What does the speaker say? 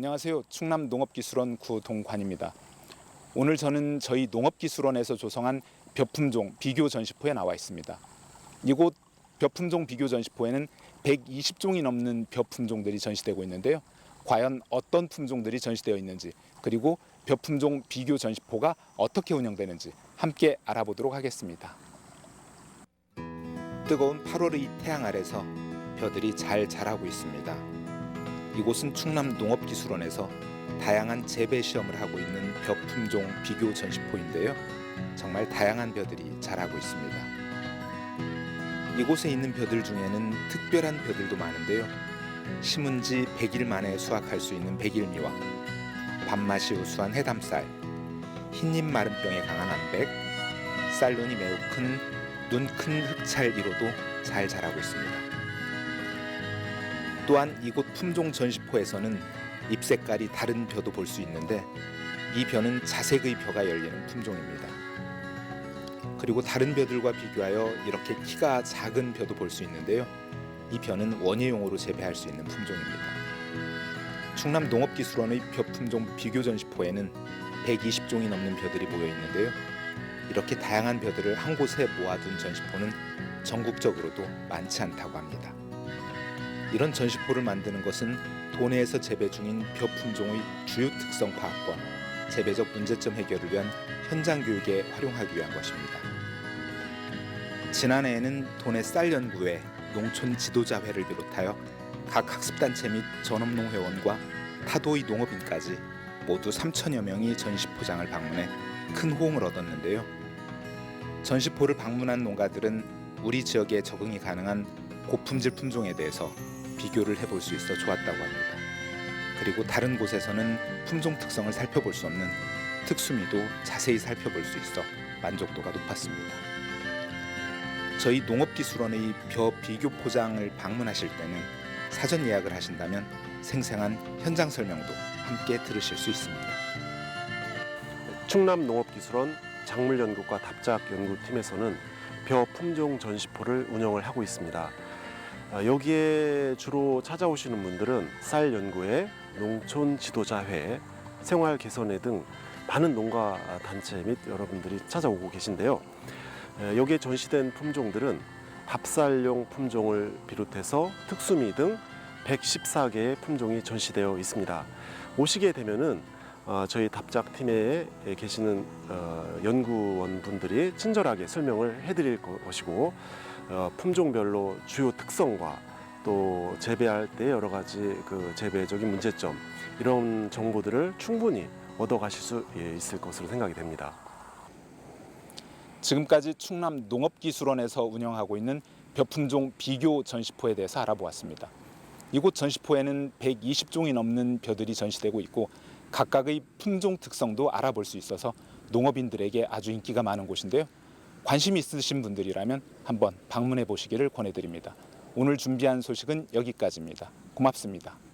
안녕하세요. 충남 농업기술원 구동관입니다. 오늘 저는 저희 농업기술원에서 조성한 벼품종 비교 전시포에 나와 있습니다. 이곳 벼품종 비교 전시포에는 120종이 넘는 벼품종들이 전시되고 있는데요. 과연 어떤 품종들이 전시되어 있는지 그리고 벼품종 비교 전시포가 어떻게 운영되는지 함께 알아보도록 하겠습니다. 뜨거운 8월의 태양 아래서 벼들이 잘 자라고 있습니다. 이곳은 충남 농업기술원에서 다양한 재배 시험을 하고 있는 벼 품종 비교 전시포인데요. 정말 다양한 벼들이 자라고 있습니다. 이곳에 있는 벼들 중에는 특별한 벼들도 많은데요. 심은 지 100일 만에 수확할 수 있는 백일미와 밥맛이 우수한 해담쌀, 흰잎 마른병에 강한 암백, 쌀눈이 매우 큰 눈 큰 흑찰 1호도 잘 자라고 있습니다. 또한 이곳 품종 전시포에서는 잎 색깔이 다른 벼도 볼 수 있는데 이 벼는 자색의 벼가 열리는 품종입니다. 그리고 다른 벼들과 비교하여 이렇게 키가 작은 벼도 볼 수 있는데요. 이 벼는 원예용으로 재배할 수 있는 품종입니다. 충남 농업기술원의 벼 품종 비교 전시포에는 120종이 넘는 벼들이 모여 있는데요. 이렇게 다양한 벼들을 한 곳에 모아둔 전시포는 전국적으로도 많지 않다고 합니다. 이런 전시포를 만드는 것은 도내에서 재배 중인 벼 품종의 주요 특성 파악과 재배적 문제점 해결을 위한 현장 교육에 활용하기 위한 것입니다. 지난해에는 도내 쌀 연구회 농촌 지도자회를 비롯하여 각 학습단체 및 전업농회원과 타도의 농업인까지 모두 3천여 명이 전시포장을 방문해 큰 호응을 얻었는데요. 전시포를 방문한 농가들은 우리 지역에 적응이 가능한 고품질 품종에 대해서 비교를 해볼 수 있어 좋았다고 합니다. 그리고 다른 곳에서는 품종 특성을 살펴볼 수 없는 특수미도 자세히 살펴볼 수 있어 만족도가 높았습니다. 저희 농업기술원의 벼 비교 포장을 방문하실 때는 사전 예약을 하신다면 생생한 현장 설명도 함께 들으실 수 있습니다. 충남 농업기술원 작물연구과 답작연구팀에서는 벼 품종 전시포를 운영을 하고 있습니다. 아, 여기에 주로 찾아오시는 분들은 쌀 연구회, 농촌 지도자회, 생활 개선회 등 많은 농가 단체 및 여러분들이 찾아오고 계신데요. 에, 여기에 전시된 품종들은 밥쌀용 품종을 비롯해서 특수미 등 114개의 품종이 전시되어 있습니다. 오시게 되면은 어, 저희 답작 팀에 계시는 어, 연구원 분들이 친절하게 설명을 해드릴 것이고 어, 품종별로 주요 특성과 또 재배할 때 여러 가지 그 재배적인 문제점 이런 정보들을 충분히 얻어 가실 수 예, 있을 것으로 생각이 됩니다. 지금까지 충남 농업기술원에서 운영하고 있는 벼품종 비교 전시포에 대해서 알아보았습니다. 이곳 전시포에는 120종이 넘는 벼들이 전시되고 있고 각각의 품종 특성도 알아볼 수 있어서 농업인들에게 아주 인기가 많은 곳인데요. 관심 있으신 분들이라면 한번 방문해 보시기를 권해드립니다. 오늘 준비한 소식은 여기까지입니다. 고맙습니다.